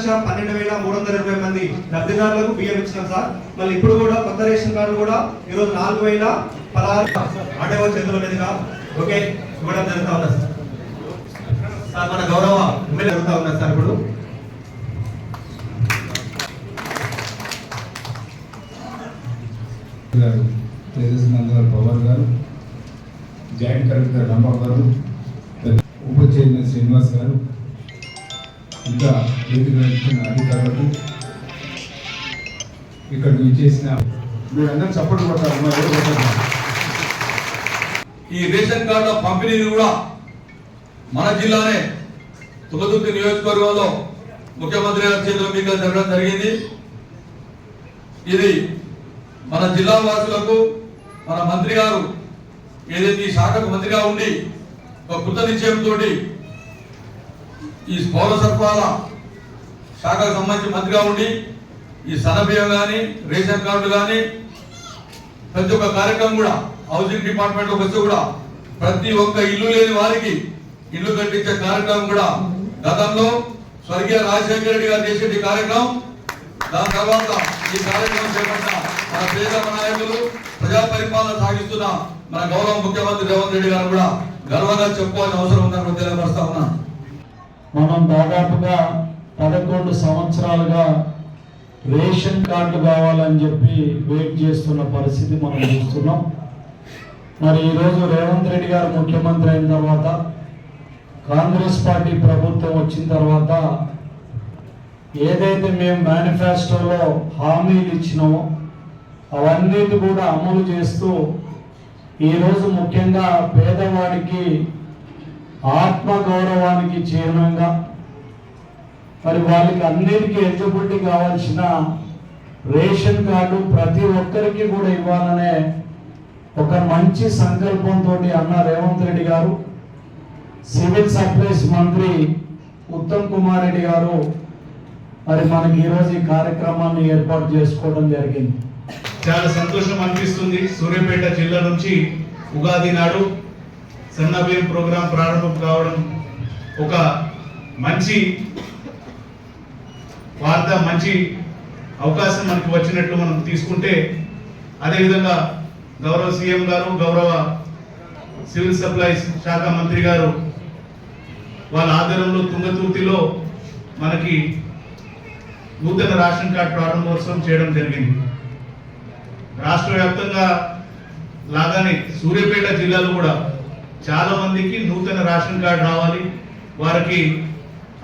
లక్ష పన్నెండు వేల మూడు వందల ఇరవై మంది లబ్ధిదారులకు బియ్యం ఇచ్చినాం సార్. మళ్ళీ ఇప్పుడు కూడా కొత్త రేషన్ కార్డు కూడా ఈరోజు నాలుగు వేల పదహారు ఆటో చేతుల మీదుగా. ఓకే ఇవ్వడం జరుగుతా ఉన్నది సార్. సార్ మన గౌరవ ఎమ్మెల్యే జరుగుతా ఉన్నది సార్ ఇప్పుడు. గారు తేజస్ నందగారు పవర్ గారు జాయింట్ కలెక్టర్ రంభా గారు ఉప చైర్మన్ శ్రీనివాస్ గారు ఇంకా వేదిక ఇచ్చిన అధికారులకు ఇక్కడ చేసిన మీరందరూ సపోర్ట్ కొట్టారు మరి కొట్టరు? ఈ రేషన్ కార్డుల పంపిణీని కూడా మన జిల్లానే తుంగతుర్తి నియోజకవర్గంలో ముఖ్యమంత్రి గారి చేతుల మీదుగా జరగడం జరిగింది ఇది మన జిల్లా వాసులకు మన మంత్రి గారు ఏదైతే ఈ శాఖకు మంత్రిగా ఉండి ఒక కృత నిశ్చయంతో ఈ పౌర సరఫరాల శాఖకు సంబంధించి మంత్రిగా ఉండి ఈ సన్నబియ్యం కానీ రేషన్ కార్డు కానీ ప్రతి ఒక్క కార్యక్రమం కూడా హౌసింగ్ డిపార్ట్మెంట్ వచ్చి కూడా ప్రతి ఒక్క ఇల్లు లేని వారికి ఇల్లు కట్టించే కార్యక్రమం కూడా గతంలో స్వర్గీయ రాజశేఖర రెడ్డి గారు చేసే ఈ కార్యక్రమం. దాని తర్వాత ఈ కార్యక్రమం చేపట్టిన మన పేదల నాయకులు ప్రజా పరిపాలన సాగిస్తున్న మన గౌరవ ముఖ్యమంత్రి రేవంత్ రెడ్డి గారు కూడా గర్వంగా చెప్పుకోవాల్సిన అవసరం ఉందని తెలియపరుస్తా ఉన్నాను. మనం దాదాపుగా పదకొండు సంవత్సరాలుగా రేషన్ కార్డు కావాలని చెప్పి వెయిట్ చేస్తున్న పరిస్థితి మనం చూస్తున్నాం. మరి ఈరోజు రేవంత్ రెడ్డి గారు ముఖ్యమంత్రి అయిన తర్వాత కాంగ్రెస్ పార్టీ ప్రభుత్వం వచ్చిన తర్వాత ఏదైతే మేము మేనిఫెస్టోలో హామీలు ఇచ్చినామో అవన్నీ కూడా అమలు చేస్తూ ఈరోజు ముఖ్యంగా పేదవాడికి ఆత్మ గౌరవానికి చిహ్నంగా మరి వాళ్ళకి అన్నిటికీ ఎలిజిబిలిటీ కావాల్సిన రేషన్ కార్డు ప్రతి ఒక్కరికి కూడా ఇవ్వాలనే ఒక మంచి సంకల్పంతో అన్న రేవంత్ రెడ్డి గారు సివిల్ సప్లైస్ మంత్రి ఉత్తమ్ కుమార్ రెడ్డి గారు మరి మనకి ఈరోజు ఈ కార్యక్రమాన్ని ఏర్పాటు చేసుకోవడం జరిగింది. చాలా సంతోషం అనిపిస్తుంది. సూర్యాపేట జిల్లా నుంచి ఉగాది నాడు సన్న సన్నబియ్యం ప్రోగ్రాం ప్రారంభం కావడం ఒక మంచి వార్త మంచి అవకాశం మనకు వచ్చినట్లు మనం తీసుకుంటే అదేవిధంగా గౌరవ సీఎం గారు గౌరవ సివిల్ సప్లైస్ శాఖ మంత్రి గారు వాళ్ళ ఆధ్వర్యంలో తుంగతుర్తిలో మనకి నూతన రేషన్ కార్డ్ ప్రారంభోత్సవం చేయడం జరిగింది. రాష్ట్ర వ్యాప్తంగా లాగానే సూర్యాపేట జిల్లాలో కూడా చాలా మందికి నూతన రేషన్ కార్డు రావాలి. వారికి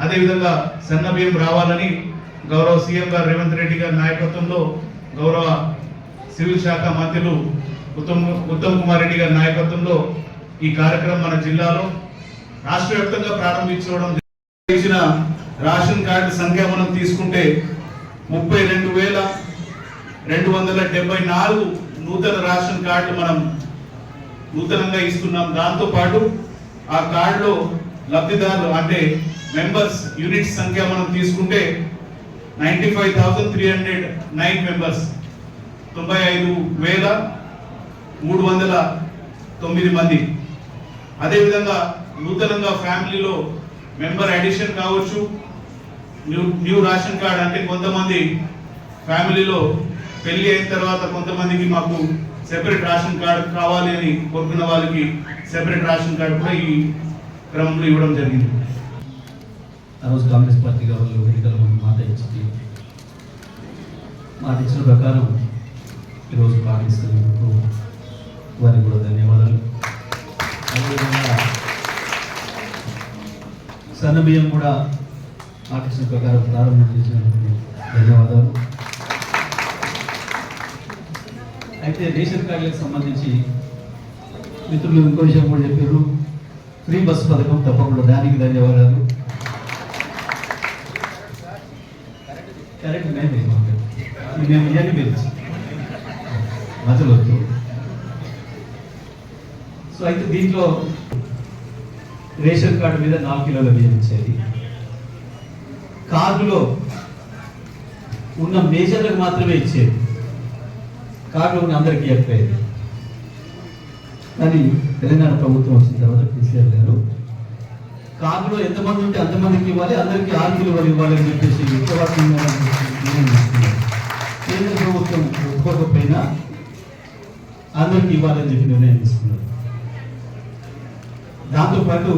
అదేవిధంగా సన్న బియ్యం రావాలని గౌరవ సీఎం గారు రేవంత్ రెడ్డి గారి నాయకత్వంలో గౌరవ సివిల్ శాఖ మంత్రులు ఉత్తమ్ ఉత్తమ్ కుమార్ రెడ్డి గారి నాయకత్వంలో ఈ కార్యక్రమం మన జిల్లాలో రాష్ట్ర వ్యాప్తంగా ప్రారంభించడం ఇచ్చిన రేషన్ కార్డు సంఖ్య మనం తీసుకుంటే ముప్పై రెండు వేల రెండు వందల డెబ్బై నాలుగు నూతన రేషన్ కార్డు మనం నూతనంగా ఇస్తున్నాం. దాంతో పాటు ఆ కార్డులో లబ్ధిదారులు అంటే మెంబర్స్ యూనిట్ సంఖ్య మనం తీసుకుంటే ninety five thousand three hundred nine members తొంభై ఐదు వేల మూడు వందల తొమ్మిది మంది. అదేవిధంగా నూతనంగా ఫ్యామిలీలో మెంబర్ అడిషన్ కావచ్చు న్యూ న్యూ రేషన్ కార్డ్ అంటే కొంతమంది ఫ్యామిలీలో పెళ్ళి అయిన తర్వాత కొంతమందికి మాకు సెపరేట్ రేషన్ కార్డు కావాలి అని కోరుకున్న వాళ్ళకి సెపరేట్ రేషన్ కార్డు కూడా ఈ క్రమంలో ఇవ్వడం జరిగింది. ఆ రోజు కాంగ్రెస్ పార్టీ వాళ్ళు ఎన్నికల మాట ఇచ్చింది. మాట ఇచ్చిన ప్రకారం ఈరోజు పాటిస్తున్నందుకు వారికి కూడా ధన్యవాదాలు. అదేవిధంగా సన్నబియ్యం కూడా మాట ఇచ్చిన ప్రకారం ప్రారంభం చేసినందుకు ధన్యవాదాలు. అయితే రేషన్ కార్డులకు సంబంధించి మిత్రులు ఇంకో విషయం కూడా చెప్పారు. ఫ్రీ బస్సు పథకం తప్పకుండా దానికి ధన్యవాదాలు. కరెక్ట్ మేము మేము ఇవన్నీ మీరు మధ్యలో వద్దు. సో అయితే దీంట్లో రేషన్ కార్డు మీద నాలుగు కిలోల బియ్యం ఇచ్చేది. కార్డులో ఉన్న మేజర్లకు మాత్రమే ఇచ్చేది. కార్డులో ఉన్న అందరికీ చెప్పేది కానీ తెలంగాణ ప్రభుత్వం వచ్చిన తర్వాత కేసీఆర్ గారు కార్డులో ఎంతమంది ఉంటే అంతమందికి ఇవ్వాలి అందరికీ ఆరు కిలోలు ఇవ్వాలి అని చెప్పేసి నిర్ణయం తీసుకున్నారు. కేంద్ర ప్రభుత్వం ఒప్పుకోకపోయినా అందరికీ ఇవ్వాలని చెప్పి నిర్ణయం తీసుకున్నారు దాంతోపాటు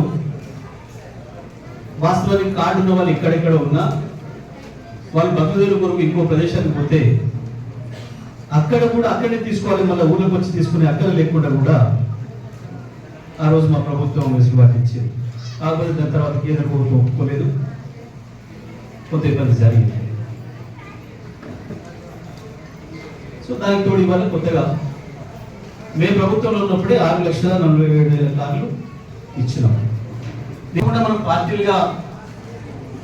వాస్తవానికి కార్డు ఉన్న వాళ్ళు ఎక్కడెక్కడ ఉన్నా వాళ్ళు భక్తులు కొరకు ఇంకో ప్రదేశానికి పోతే అక్కడ కూడా అక్కడే తీసుకోవాలి మళ్ళీ ఊళ్ళోకి వచ్చి తీసుకునే అక్కడ లేకుండా కూడా ఆ రోజు మా ప్రభుత్వం వెసులుబాటు ఇచ్చింది కాకపోతే దాని తర్వాత కేంద్ర ప్రభుత్వం ఒప్పుకోలేదు. కొంత ఇబ్బంది జరిగింది. సో దానికి తోడు ఇవాళ కొత్తగా మేము ప్రభుత్వంలో ఉన్నప్పుడే ఆరు లక్షల నలభై ఏడు వేల కార్లు ఇచ్చినాం. లేకుండా మనం పార్టీలుగా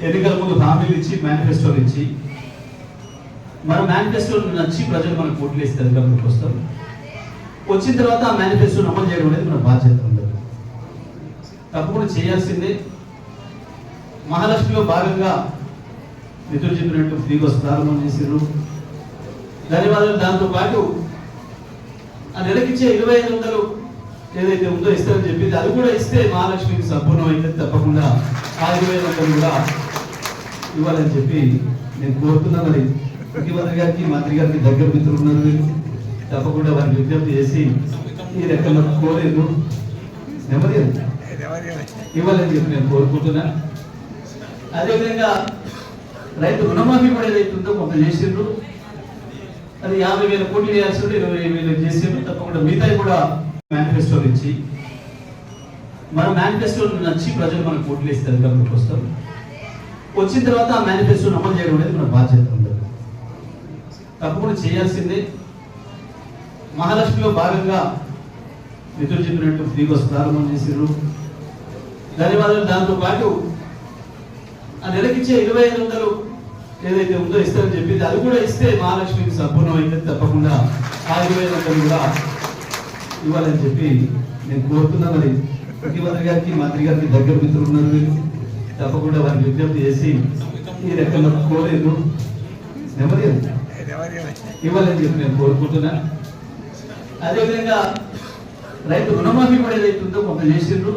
ఎన్నికల ముందు హామీలు ఇచ్చి మేనిఫెస్టోలు ఇచ్చి మన మేనిఫెస్టో నచ్చి ప్రజలు మనకు ఓట్లు వేస్తే అధికారంలోకి వస్తారు. వచ్చిన తర్వాత ఆ మేనిఫెస్టోని అమలు చేయడం అనేది మన బాధ్యత ఉండదు తప్పకుండా చేయాల్సిందే. మహాలక్ష్మిలో భాగంగా నిధులు చెప్పినట్టు ఫ్రీగా ప్రారంభం చేసారు ధన్యవాదాలు. దాంతో పాటు ఆ నెలకిచ్చే ఇరవై ఐదు వందలు ఏదైతే ఉందో ఇస్తారని చెప్పింది అది కూడా ఇస్తే మహాలక్ష్మికి సంపూర్ణం అయితే తప్పకుండా ఆ ఇరవై వందలు కూడా ఇవ్వాలని చెప్పి నేను కోరుతున్నా మరి. ముఖ్యమంత్రి గారికి మంత్రి గారికి దగ్గర మిత్రులు ఉన్నారు తప్పకుండా వారిని విజ్ఞప్తి చేసి ఈ రకంగా కోరేదు నెమ్మది ఇవ్వాలని చెప్పి నేను కోరుకుంటున్నా. అదేవిధంగా రైతు రుణమాఫీ కూడా ఏదైతే ఉందో కొంత చేసిండ్రు. అది యాభై వేల కోట్లు చేయాల్సి ఇరవై వేలు చేసిండ్రు. తప్పకుండా మిగతా కూడా మేనిఫెస్టో ఇచ్చి మన మేనిఫెస్టో నచ్చి ప్రజలు మనకు ఓట్లు వేస్తే అధికారంలోకి వస్తారు. వచ్చిన తర్వాత ఆ మేనిఫెస్టోని అమలు చేయడం అనేది మన బాధ్యత. తప్పకుండా చేయాల్సిందే. మహాలక్ష్మిలో భాగంగా మిత్రులు చెప్పినట్టు ఫ్రీ బస్ ప్రారంభం చేసారు ధన్యవాదాలు. దాంతో పాటు ఆ నెలకిచ్చే ఇరవై ఐదు వందలు ఏదైతే ఉందో ఇస్తారని చెప్పింది అది కూడా ఇస్తే మహాలక్ష్మికి సంపూర్ణమైతే తప్పకుండా ఆ ఇరవై ఐదు వందలు కూడా ఇవ్వాలని చెప్పి నేను కోరుతున్నా మరి. ముఖ్యమంత్రి గారికి మంత్రి గారికి దగ్గర మిత్రులు ఉన్నారు. వీళ్ళు తప్పకుండా వారిని విజ్ఞప్తి చేసి ఈ రకంగా కోరేదు నెమ్మది ఇవ్వాలని చెప్పి నేను కోరుకుంటున్నాను. అదేవిధంగా రైతు రుణమాఫీ కూడా ఏదైతే ఉందో కొంత చేసిండ్రు.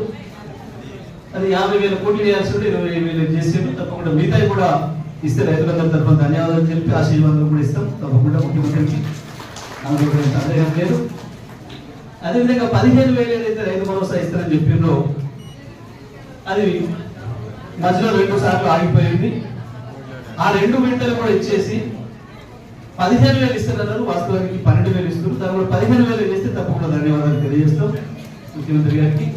అది యాభై వేల కోట్లు చేయాల్సి ఇరవై ఇరవై వేలు చేసిండ్రు. తప్పకుండా మిగతా కూడా ఇస్తే రైతులందరి తరఫున ధన్యవాదాలు చెప్పి ఆశీర్వాదాలు కూడా ఇస్తాం. తప్పకుండా ముఖ్యమంత్రికి అందులో సందేహం లేదు. అదేవిధంగా పదిహేను వేలు ఏదైతే రైతు భరోసా ఇస్తారని చెప్పిండ్రో అది మధ్యలో రెండు సార్లు ఆగిపోయింది. ఆ రెండు మింటలు కూడా ఇచ్చేసి పదిహేను వేలు ఇస్తున్నారు వాస్తవానికి పన్నెండు వేలు ఇస్తున్నారు. తర్వాత పదిహేను వేలు చేస్తే తప్పకుండా ధన్యవాదాలు తెలియజేస్తాం ముఖ్యమంత్రి గారికి.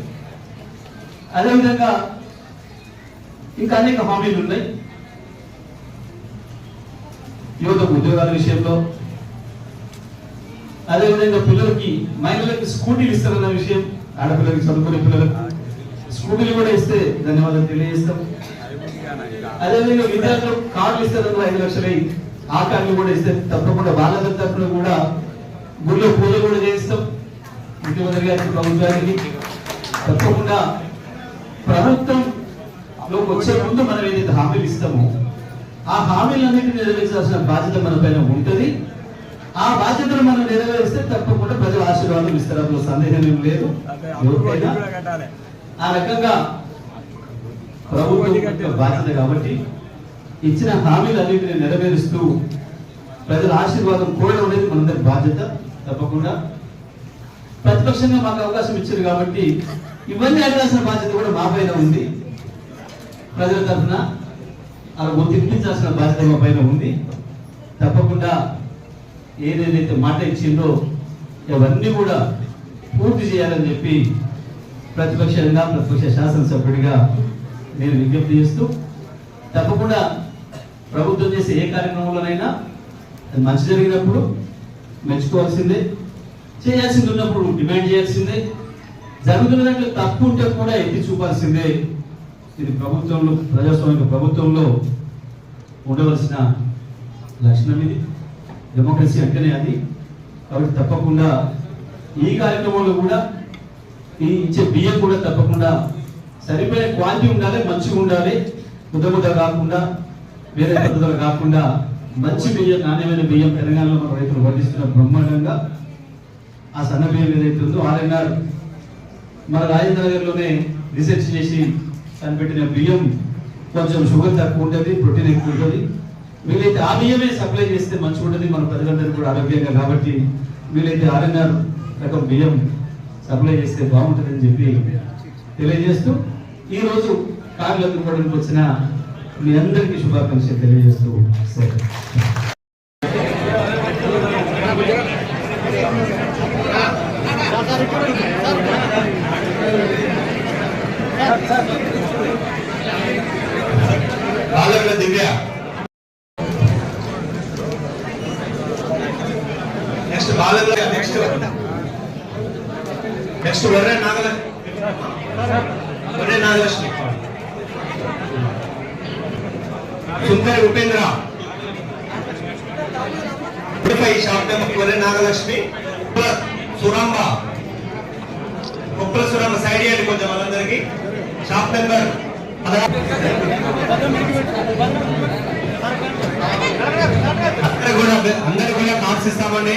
అదేవిధంగా ఇంకా అనేక హామీలు ఉన్నాయి. యువత ఉద్యోగాల విషయంలో అదేవిధంగా పిల్లలకి మహిళలకి స్కూటీలు ఇస్తారన్న విషయం ఆడపిల్లలకి చదువుకునే పిల్లలకు స్కూటీలు కూడా ఇస్తే ధన్యవాదాలు తెలియజేస్తాం. అదేవిధంగా విద్యార్థులకు కార్లు ఇస్తారన్న ఐదు లక్షలై ఆ కూడా ఇస్తే. తప్పకుండా వాళ్ళ తరఫున కూడా గుళ్ళో పూజ కూడా చేయిస్తాం ముఖ్యమంత్రి గారి ప్రభుత్వానికి తప్పకుండా ప్రభుత్వంలోకి వచ్చే ముందు మనం ఏదైతే హామీలు ఇస్తామో ఆ హామీలన్నింటినీ నెరవేర్చాల్సిన బాధ్యత మన పైన ఉంటుంది. ఆ బాధ్యతను మనం నెరవేరిస్తే తప్పకుండా ప్రజల ఆశీర్వాదం ఇస్తారు. అందులో సందేహం ఏం లేదు. ఆ రకంగా ప్రభుత్వం బాధ్యత కాబట్టి ఇచ్చిన హామీలన్నింటినీ నెరవేరుస్తూ ప్రజల ఆశీర్వాదం కోరడం అనేది మనందరి బాధ్యత తప్పకుండా. ప్రతిపక్షంగా మాకు అవకాశం ఇచ్చారు కాబట్టి ఇవన్నీ అడగాల్సిన బాధ్యత కూడా మా పైన ఉంది. ప్రజల తరఫున అలా గుర్తింపించాల్సిన బాధ్యత మా పైన ఉంది. తప్పకుండా ఏదేదైతే మాట ఇచ్చిందో ఇవన్నీ కూడా పూర్తి చేయాలని చెప్పి ప్రతిపక్షంగా ప్రతిపక్ష శాసనసభ్యుడిగా నేను విజ్ఞప్తి చేస్తూ తప్పకుండా ప్రభుత్వం చేసే ఏ కార్యక్రమంలోనైనా అది మంచి జరిగినప్పుడు మెచ్చుకోవాల్సిందే చేయాల్సింది ఉన్నప్పుడు డిమాండ్ చేయాల్సిందే జరుగుతున్న దాంట్లో తప్పు ఉంటే కూడా ఎత్తి చూపాల్సిందే. ఇది ప్రభుత్వంలో ప్రజాస్వామిక ప్రభుత్వంలో ఉండవలసిన లక్షణం ఇది. డెమోక్రసీ అంటేనే అది. కాబట్టి తప్పకుండా ఈ కార్యక్రమంలో కూడా ఈ ఇచ్చే బియ్యం కూడా తప్పకుండా సరిపోయే క్వాలిటీ ఉండాలి మంచిగా ఉండాలి ముద్ద ముద్ద కాకుండా వేరే పద్ధతులు కాకుండా మంచి బియ్యం నాణ్యమైన బియ్యం తెలంగాణలో మన రైతులు పండిస్తున్న బ్రహ్మాండంగా ఆ సన్న బియ్యం ఏదైతే ఉందో ఆర్ఎన్ఆర్ మన రాజేంద్రనగర్లోనే రీసెర్చ్ చేసి దాన్ని పెట్టిన బియ్యం కొంచెం షుగర్ తక్కువ ఉంటుంది ప్రోటీన్ ఎక్కువ ఉంటుంది. వీలైతే ఆ బియ్యమే సప్లై చేస్తే మంచిగా ఉంటుంది మన ప్రజలందరూ కూడా ఆరోగ్యంగా కాబట్టి వీలైతే ఆర్ఎన్ఆర్ రకం బియ్యం సప్లై చేస్తే బాగుంటుందని చెప్పి తెలియజేస్తూ ఈరోజు రోజు కార్లకు కూడా వచ్చిన మీ అందరికీ శుభాకాంక్షలు తెలియజేస్తూ సెలవు. బాలకుల దివ్య ఉపేంద్ర. ఇరవై షాప్ నాగలక్ష్మి సురాంబ. కుప్పల సురాంబ సైడ్ చేయండి కొంచెం వాళ్ళందరికీ. షాప్ నెంబర్ పదహారు. అందరు కూడా అందరు కూడా కాల్స్ ఇస్తామండి.